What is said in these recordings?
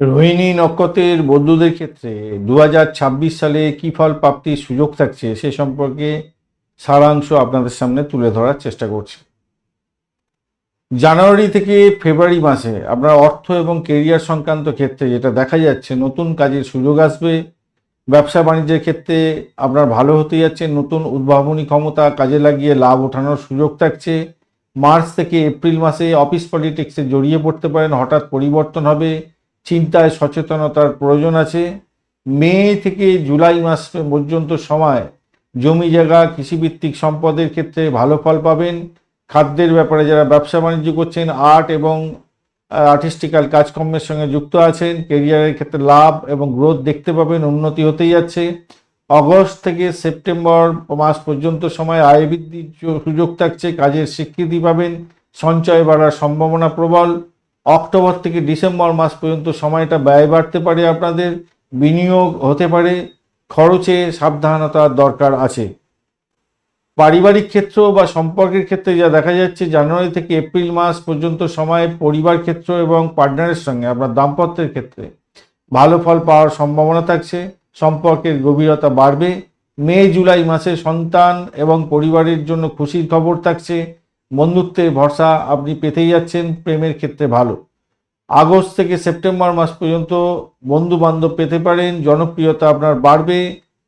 রোহিণী নক্ষত্রের বন্ধুদের ক্ষেত্রে দু হাজার ছাব্বিশ সালে কী ফল প্রাপ্তির সুযোগ থাকছে সে সম্পর্কে সারাংশ আপনাদের সামনে তুলে ধরার চেষ্টা করছি। জানুয়ারি থেকে ফেব্রুয়ারি মাসে আপনার অর্থ এবং কেরিয়ার সংক্রান্ত ক্ষেত্রে যেটা দেখা যাচ্ছে, নতুন কাজের সুযোগ আসবে, ব্যবসা বাণিজ্যের ক্ষেত্রে আপনার ভালো হতে যাচ্ছে, নতুন উদ্ভাবনী ক্ষমতা কাজে লাগিয়ে লাভ ওঠানোর সুযোগ থাকছে। মার্চ থেকে এপ্রিল মাসে অফিস পলিটিক্সে জড়িয়ে পড়তে পারেন, হঠাৎ পরিবর্তন হবে চিন্তায় সচেতনতার প্রয়োজন আছে। মে থেকে জুলাই মাস পর্যন্ত সময় জমি জায়গা, কৃষিভিত্তিক সম্পদের ক্ষেত্রে ভালো ফল পাবেন। খাদ্যের ব্যাপারে যারা ব্যবসা বাণিজ্য করছেন, আর্ট এবং আর্টিস্টিক্যাল কাজকর্মের সঙ্গে যুক্ত আছেন কেরিয়ারের ক্ষেত্রে লাভ এবং গ্রোথ দেখতে পাবেন, উন্নতি হতেই যাচ্ছে। অগস্ট থেকে সেপ্টেম্বর মাস পর্যন্ত সময় আয় বৃদ্ধির সুযোগ থাকছে, কাজের স্বীকৃতি পাবেন, সঞ্চয় বাড়ার সম্ভাবনা প্রবল। অক্টোবর থেকে ডিসেম্বর মাস পর্যন্ত সময়টা ব্যয় বাড়তে পারে আপনাদের, বিনিয়োগ হতে পারে, খরচে সাবধানতার দরকার আছে। পারিবারিক ক্ষেত্র বা সম্পর্কের ক্ষেত্রে যা দেখা যাচ্ছে, জানুয়ারি থেকে এপ্রিল মাস পর্যন্ত সময় পরিবার ক্ষেত্র এবং পার্টনারের সঙ্গে, আপনার দাম্পত্যের ক্ষেত্রে ভালো ফল পাওয়ার সম্ভাবনা থাকছে, সম্পর্কের গভীরতা বাড়বে। মে, জুলাই মাসে সন্তান এবং পরিবারের জন্য খুশির খবর থাকছে বন্ধুত্বের ভরসা আপনি পেতেই যাচ্ছেন, প্রেমের ক্ষেত্রে ভালো। আগস্ট থেকে সেপ্টেম্বর মাস পর্যন্ত বন্ধু বান্ধব পেতে পারেন, জনপ্রিয়তা আপনার বাড়বে,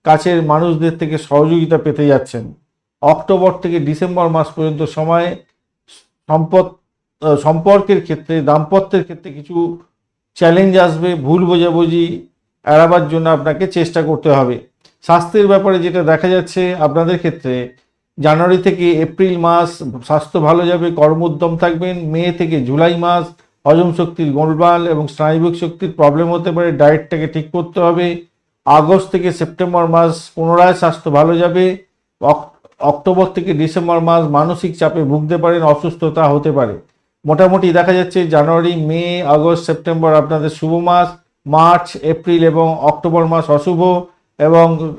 কাছের মানুষদের থেকে সহযোগিতা পেতে যাচ্ছেন। অক্টোবর থেকে ডিসেম্বর মাস পর্যন্ত সময়, সম্পদ সম্পর্কের ক্ষেত্রে, দাম্পত্যের ক্ষেত্রে কিছু চ্যালেঞ্জ আসবে, ভুল বোঝাবুঝি এড়াবার জন্য আপনাকে চেষ্টা করতে হবে। স্বাস্থ্যের ব্যাপারে যেটা দেখা যাচ্ছে, আপনাদের ক্ষেত্রে জানুয়ারি থেকে এপ্রিল মাস, স্বাস্থ্য ভালো যাবে কর্মোদ্যম থাকবেন, মে থেকে জুলাই মাস, হজম শক্তির গোলবাল এবং স্নায়বিক শক্তির প্রবলেম হতে পারে ডায়েটটাকে ঠিক করতে হবে। আগস্ট থেকে সেপ্টেম্বর মাস পুনরায় স্বাস্থ্য ভালো যাবে। অক- অক্টোবর থেকে ডিসেম্বর মাস মানসিক চাপে ভুগতে পারেন, অসুস্থতা হতে পারে। মোটামুটি দেখা যাচ্ছে জানুয়ারি, মে, আগস্ট, সেপ্টেম্বর আপনাদের শুভ মাস, মার্চ, এপ্রিল এবং অক্টোবর মাস অশুভ এবং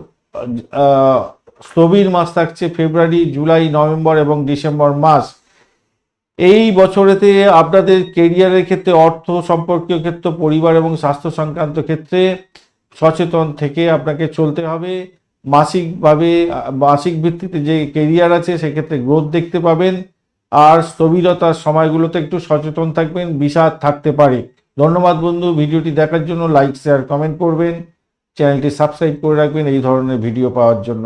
স্থবির মাস থাকছে ফেব্রুয়ারি, জুলাই, নভেম্বর এবং ডিসেম্বর মাস। এই বছরেতে আপনাদের কেরিয়ারের ক্ষেত্রে, অর্থ সম্পর্কীয় ক্ষেত্রে, পরিবার এবং স্বাস্থ্য সংক্রান্ত ক্ষেত্রে সচেতন থেকে আপনাকে চলতে হবে। মাসিকভাবে, মাসিক ভিত্তিতে যে কেরিয়ার আছে, সেক্ষেত্রে গ্রোথ দেখতে পাবেন। আর স্থবিরতার সময়গুলোতে একটু সচেতন থাকবেন, বিষাদ থাকতে পারে। ধন্যবাদ বন্ধু, ভিডিওটি দেখার জন্য লাইক শেয়ার কমেন্ট করবেন। চ্যানেলটি সাবস্ক্রাইব করে রাখবেন এই ধরনের ভিডিও পাওয়ার জন্য।